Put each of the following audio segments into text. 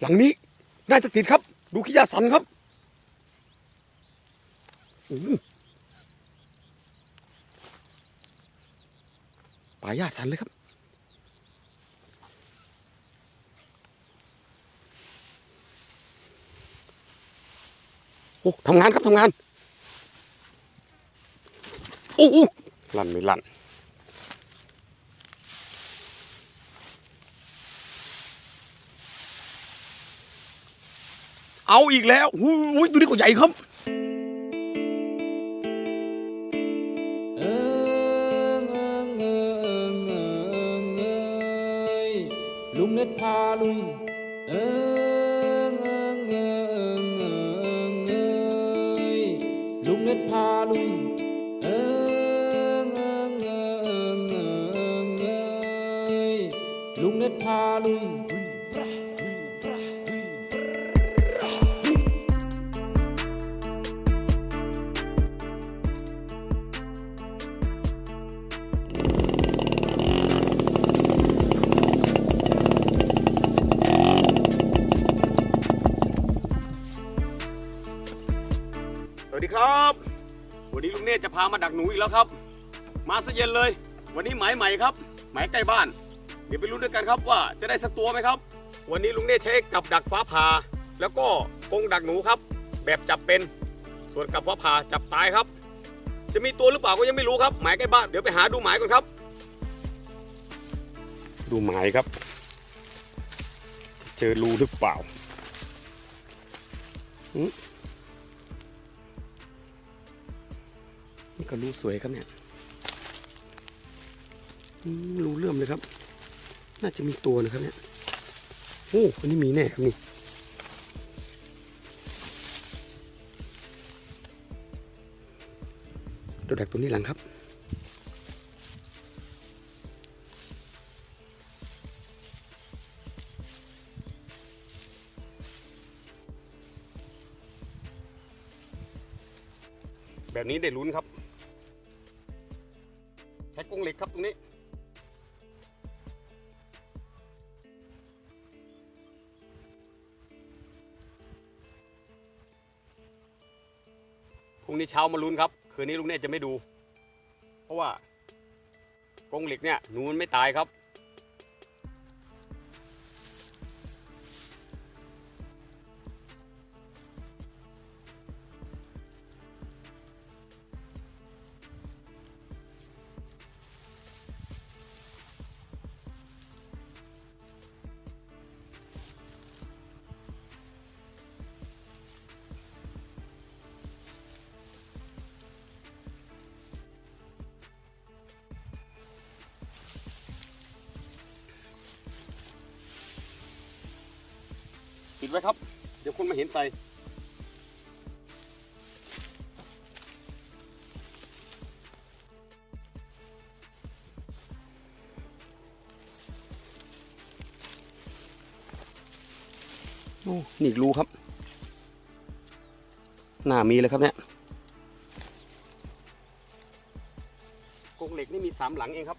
หลังนี้น่าจะติดครับ ดูขี้ยาสันครับโอ้โหป่าหญ้าสันเลยครับโอ้ทำงานครับทำงานโอ้โอ้ลั่นไม่ลั่น เอาอีกแล้วหูยดูนี่ก็ใหญ่ครับลุงเน็ตพาลุงเออ วัสดีครับ วันนี้ลุงเนตรจะพามาดักหนูอีกแล้วครับ มาซะเย็นเลย วันนี้หมายใหม่ครับ หมายใกล้บ้าน เดี๋ยวไปลุ้นด้วยกันครับว่าจะได้สักตัวไหมครับ วันนี้ลุงเนตรใช้กับดักฟ้าผ่าแล้วก็กรงดักหนูครับ แบบจับเป็น ส่วนกับฟ้าผ่าจับตายครับ จะมีตัวหรือเปล่าก็ยังไม่รู้ครับ หมายใกล้บ้านเดี๋ยวไปหาดูหมายก่อนครับ ดูหมายครับ เจอรูหรือเปล่านี่ ก็รูสวยครับเนี่ยรู้เริ่มเลยครับ น่าจะมีตัวนะครับเนี่ย โอ้อันนี้มีแน่ครับนี่ ตัวดักตัวนี้หลังครับแบบนี้ได้ลุ้นครับ งเหล็กครับตรงนี้ พรุ่งนี้เช้ามาลุ้นครับ คืนนี้ลุงเน่จะไม่ดู เพราะว่ากรงเหล็กเนี่ยหนูมันไม่ตายครับ ปิดไว้ครับ เดี๋ยวคนมาเห็นใส่โอ้นี่อีกรูครับ หน้ามีเลยครับเนี่ยกรงเหล็กนี่มีสามหลังเองครับ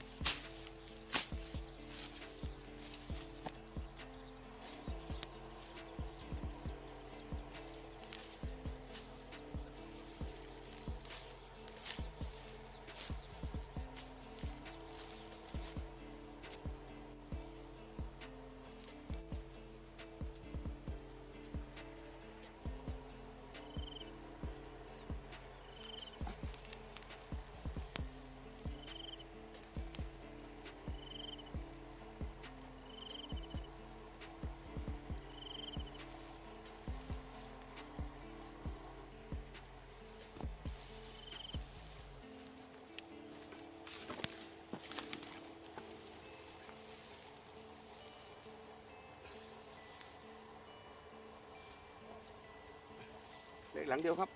หลังเดียวครับ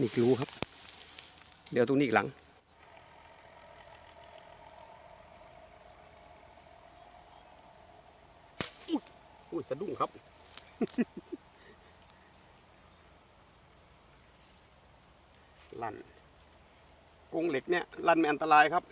นี่รู้ครับ เดี๋ยวตรงนี้อีกหลังอุ๊ยอุ้ยสะดุ้งครับลั่นกรงเหล็กเนี่ยลั่นไม่อันตรายครับ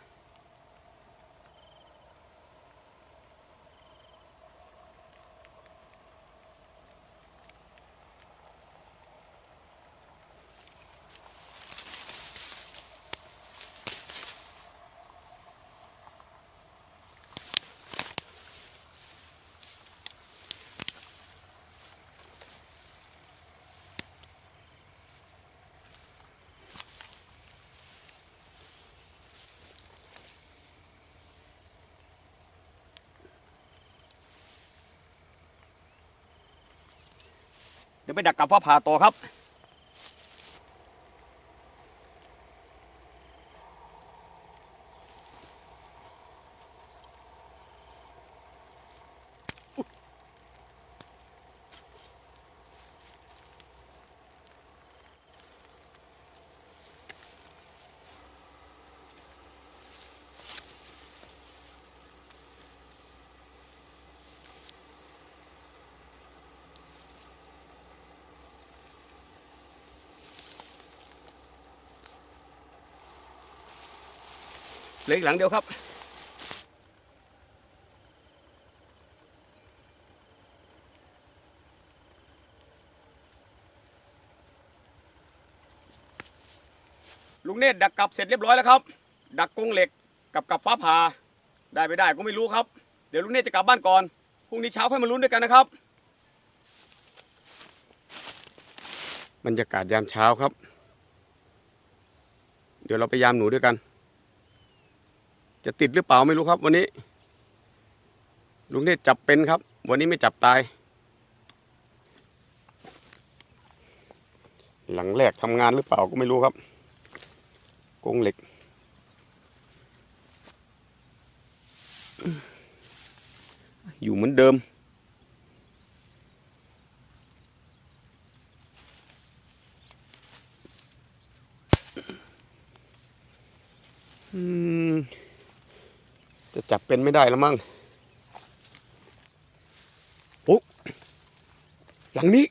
เดี๋ยวไปดักกับฟ้าผ่าต่อครับ เหลืออีกหลังเดียวครับ ลุงเนตรดักกลับเสร็จเรียบร้อยแล้วครับ ดักกงเหล็กกับกับฟ้าผ่าได้ไม่ได้ก็ไม่รู้ครับ เดี๋ยวลุงเนตรจะกลับบ้านก่อนพรุ่งนี้เช้าค่อยมาลุ้นด้วยกันนะครับบรรยากาศยามเช้าครับ เดี๋ยวเราไปยามหนูด้วยกัน จะติดหรือเปล่าไม่รู้ครับ วันนี้ ลุงเนตจับเป็นครับ วันนี้ไม่จับตาย หลังแรกทำงานหรือเปล่าก็ไม่รู้ครับกงเหล็กอยู่เหมือนเดิม อืม จะจับเป็นไม่ได้แล้วมั้งโอ้หลังนี้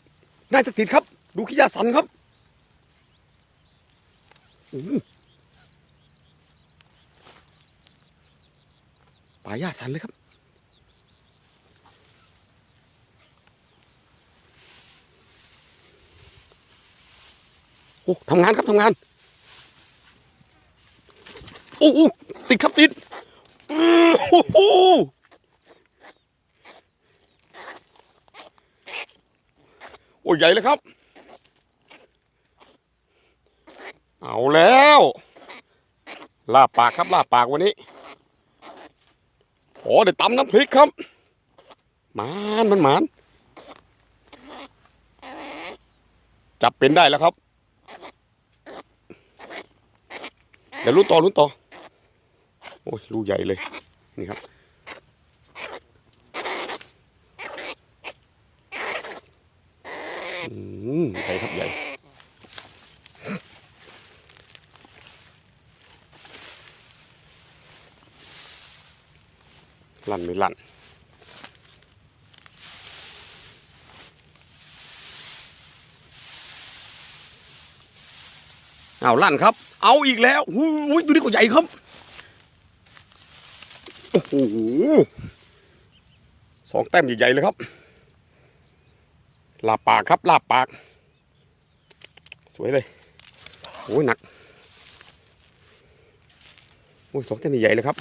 น่าจะติดครับ ดูขี้ยาสันครับโอ้โหป่าหญ้าสันเลยครับ โอ้ทำงานครับทำงาน โอ้โหติดครับติดโอ้ โหโอ้ยใหญ่เลยครับ เอาแล้ว ลาบปากครับลาบปากวันนี้โอ้เดี๋ยวตำน้ำพริกครับหมานมันหมานจับเป็นได้แล้วครับ เดี๋ยวลุ้นต่อลุ้นต่อ โอ้ยลูกใหญ่เลย นี่ครับ อืมใหญ่ครับใหญ่ลั่นไม่ลั่นเอาลั่นครับ เอาอีกแล้วหูยดูนี่ก็ใหญ่ครับ โอ้โหสองแต้มใหญ่ๆเลยครับ ลาบปากครับ ลาบปาก สวยเลยโอ้ยหนักโอ้ยสองแต้มใหญ่เลยครับ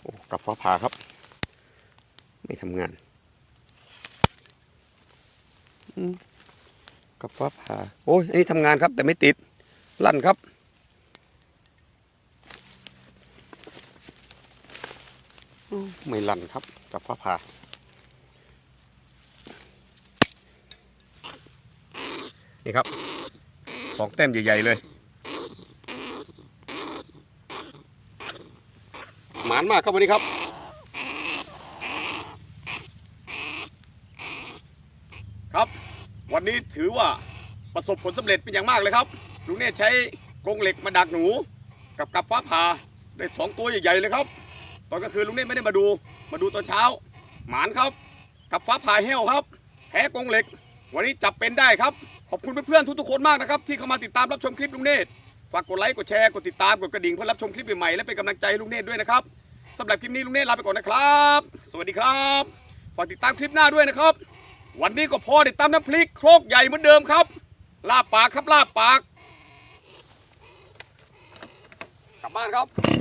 โอ้กับฟ้าผ่าครับ ไม่ทำงาน อืม กับฟ้าผ่าโอ้ยอันนี้ทำงานครับแต่ไม่ติด ลั่นครับ ไม่ลั่นครับ กับฟ้าผ่านี่ครับสองแต้มใหญ่ ๆ เลยหมานมากครับวันนี้ครับ วันนี้ถือว่าประสบผลสำเร็จเป็นอย่างมากเลยครับลุงเนี่ยใช้กรงเหล็กมาดักหนู กับกับฟ้าผ่าได้สองตัวใหญ่ๆเลยครับ ตอนกลางคืนลุงเนี่ยไม่ได้มาดู มาดูตอนเช้า หมานครับ กับฟ้าผ่าเหี้วครับแพ้กรงเหล็ก วันนี้จับเป็นได้ครับ ขอบคุณเพื่อนๆทุกๆคนมากนะครับที่เข้ามาติดตามรับชมคลิปลุงเนตฝากกดไลค์กดแชร์กดติดตามกดกระดิ่งเพื่อรับชมคลิปใหม่ๆและเป็นกำลังใจให้ลุงเนตด้วยนะครับสำหรับคลิปนี้ลุงเนตลาไปก่อนนะครับ สวัสดีครับ ฝากติดตามคลิปหน้าด้วยนะครับ วันนี้ก็พอติดตำน้ำพริกโครกใหญ่เหมือนเดิมครับ ลาบปากครับลาบปาก กลับบ้านครับ